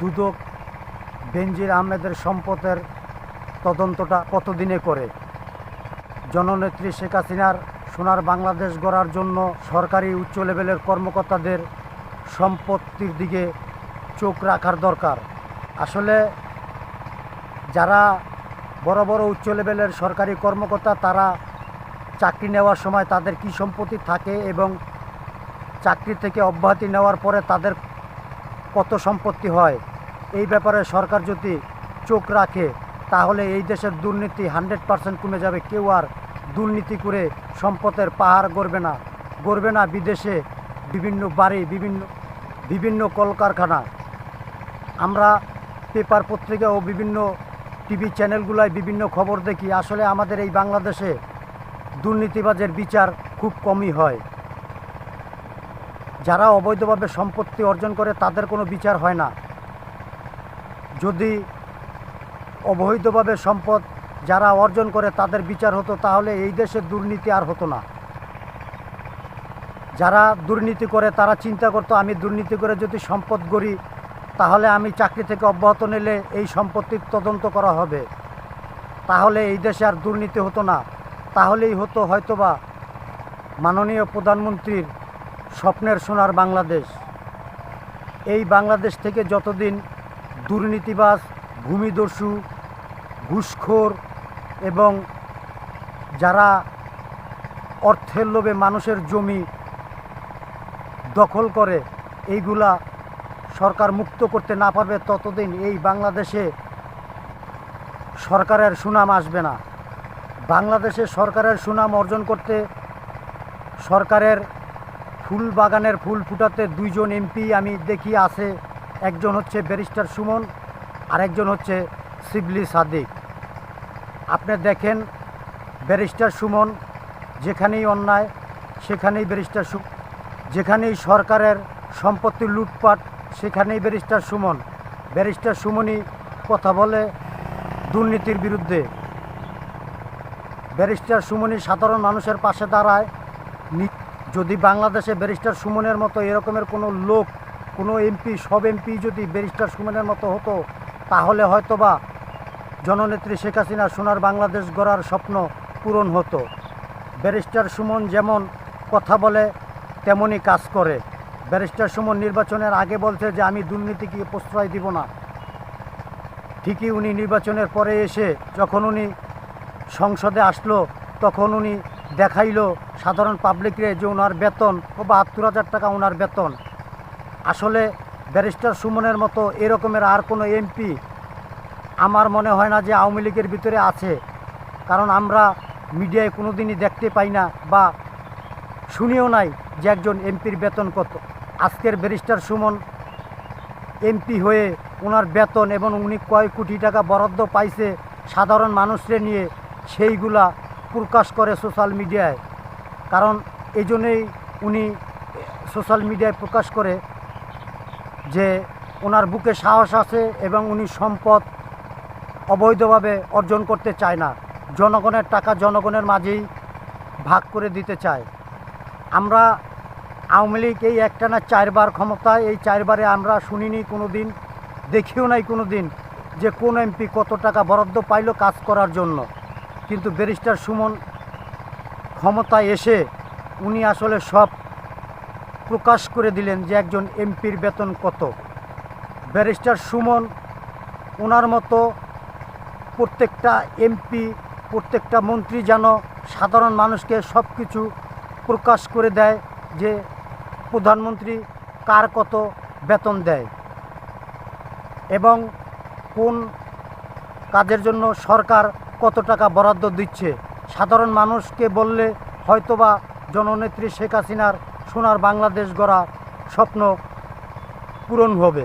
দুদক বেনজির আহমেদের সম্পদের তদন্তটা কতদিনে করে? জননেত্রী শেখ হাসিনার সোনার বাংলাদেশ গড়ার জন্য সরকারি উচ্চ লেভেলের কর্মকর্তাদের সম্পত্তির দিকে চোখ রাখার দরকার। আসলে যারা বড় বড় উচ্চ লেভেলের সরকারি কর্মকর্তা, তারা চাকরি নেওয়ার সময় তাদের কী সম্পত্তি থাকে এবং চাকরি থেকে অব্যাহতি নেওয়ার পরে তাদের কত সম্পত্তি হয়। এই ব্যাপারে সরকার যদি চোখ রাখে, তাহলে এই দেশের দুর্নীতি হান্ড্রেড পার্সেন্ট কমে যাবে। কেউ আর দুর্নীতি করে সম্পদের পাহাড় গড়বে না। গড়বে না বিদেশে বিভিন্ন বাড়ি, বিভিন্ন বিভিন্ন কলকারখানা। আমরা পেপার পত্রিকা ও বিভিন্ন টিভি চ্যানেলগুলোয় বিভিন্ন খবর দেখি। আসলে আমাদের এই বাংলাদেশে দুর্নীতিবাজের বিচার খুব কমই হয়। যারা অবৈধভাবে সম্পত্তি অর্জন করে তাদের কোনো বিচার হয় না। যদি অবৈধভাবে সম্পদ যারা অর্জন করে তাদের বিচার হতো, তাহলে এই দেশে দুর্নীতি আর হতো না। যারা দুর্নীতি করে তারা চিন্তা করতো, আমি দুর্নীতি করে যদি সম্পদ গড়ি, তাহলে আমি চাকরি থেকে অব্যাহত নিলে এই সম্পত্তির তদন্ত করা হবে। তাহলে এই দেশে আর দুর্নীতি হতো না। তাহলেই হতো হয়তোবা মাননীয় প্রধানমন্ত্রীর স্বপ্নের সোনার বাংলাদেশ। এই বাংলাদেশ থেকে যতদিন দুর্নীতিবাজ, ভূমিদস্যু, ঘুষখোর এবং যারা অর্থের লোভে মানুষের জমি দখল করে, এইগুলা সরকার মুক্ত করতে না পারবে, ততদিন এই বাংলাদেশে সরকারের সুনাম আসবে না। বাংলাদেশে সরকারের সুনাম অর্জন করতে সরকারের ফুল বাগানের ফুল ফুটাতে দুইজন এমপি আমি দেখি আছে। একজন হচ্ছে ব্যারিস্টার সুমন, আরেকজন হচ্ছে শিবলি সাদিক। আপনি দেখেন, ব্যারিস্টার সুমন যেখানেই অন্যায়, সেখানেই ব্যারিস্টার সু যেখানেই সরকারের সম্পত্তি লুটপাট, সেখানেই ব্যারিস্টার সুমন। ব্যারিস্টার সুমনই কথা বলে দুর্নীতির বিরুদ্ধে। ব্যারিস্টার সুমনই সাধারণ মানুষের পাশে দাঁড়ায় যদি বাংলাদেশে ব্যারিস্টার সুমনের মতো এরকমের কোনো লোক, কোনো এমপি সব এমপি যদি ব্যারিস্টার সুমনের মতো হতো, তাহলে হয়তোবা জননেত্রী শেখ হাসিনা সোনার বাংলাদেশ গড়ার স্বপ্ন পূরণ হতো। ব্যারিস্টার সুমন যেমন কথা বলে তেমনই কাজ করে। ব্যারিস্টার সুমন নির্বাচনের আগে বলছে যে, আমি দুর্নীতিকে প্রশ্রয় দিব না। ঠিকই উনি নির্বাচনের পরে এসে যখন উনি সংসদে আসলো, তখন উনি দেখাইলো সাধারণ পাবলিকরে যে ওনার বেতন ও বাহাত্তর হাজার টাকা ওনার বেতন। আসলে ব্যারিস্টার সুমনের মতো এরকমের আর কোনো এমপি আমার মনে হয় না যে আওয়ামী লীগের ভিতরে আছে। কারণ আমরা মিডিয়ায় কোনো দিনই দেখতে পাই না বা শুনিও নাই যে একজন এমপির বেতন কত। আজকের ব্যারিস্টার সুমন এমপি হয়ে ওনার বেতন এবং উনি কয় কোটি টাকা বরাদ্দ পাইছে সাধারণ মানুষরে নিয়ে সেইগুলা প্রকাশ করে সোশ্যাল মিডিয়ায়। কারণ এই জন্যেই উনি সোশ্যাল মিডিয়ায় প্রকাশ করে যে ওনার বুকে সাহস আছে এবং উনি সম্পদ অবৈধভাবে অর্জন করতে চায় না। জনগণের টাকা জনগণের মাঝেই ভাগ করে দিতে চায়। আমরা আওয়ামী লীগ এই একটানা চারবার ক্ষমতায় এই চারবারে আমরা শুনিনি কোনো দিন দেখিও নাই কোনো দিন যে কোন এমপি কত টাকা বরাদ্দ পাইলো কাজ করার জন্য। কিন্তু ব্যারিস্টার সুমন ক্ষমতায় এসে উনি আসলে সব প্রকাশ করে দিলেন যে একজন এমপির বেতন কত। ব্যারিস্টার সুমন, ওনার মতো প্রত্যেকটা এমপি, প্রত্যেকটা মন্ত্রী যেন সাধারণ মানুষকে সব কিছু প্রকাশ করে দেয় যে প্রধানমন্ত্রী কার কত বেতন দেয় এবং কোন কাজের জন্য সরকার কত টাকা বরাদ্দ দিচ্ছে। সাধারণ মানুষকে বললে হয়তোবা জননেত্রী শেখ হাসিনার সোনার বাংলাদেশ গড়া স্বপ্ন পূরণ হবে।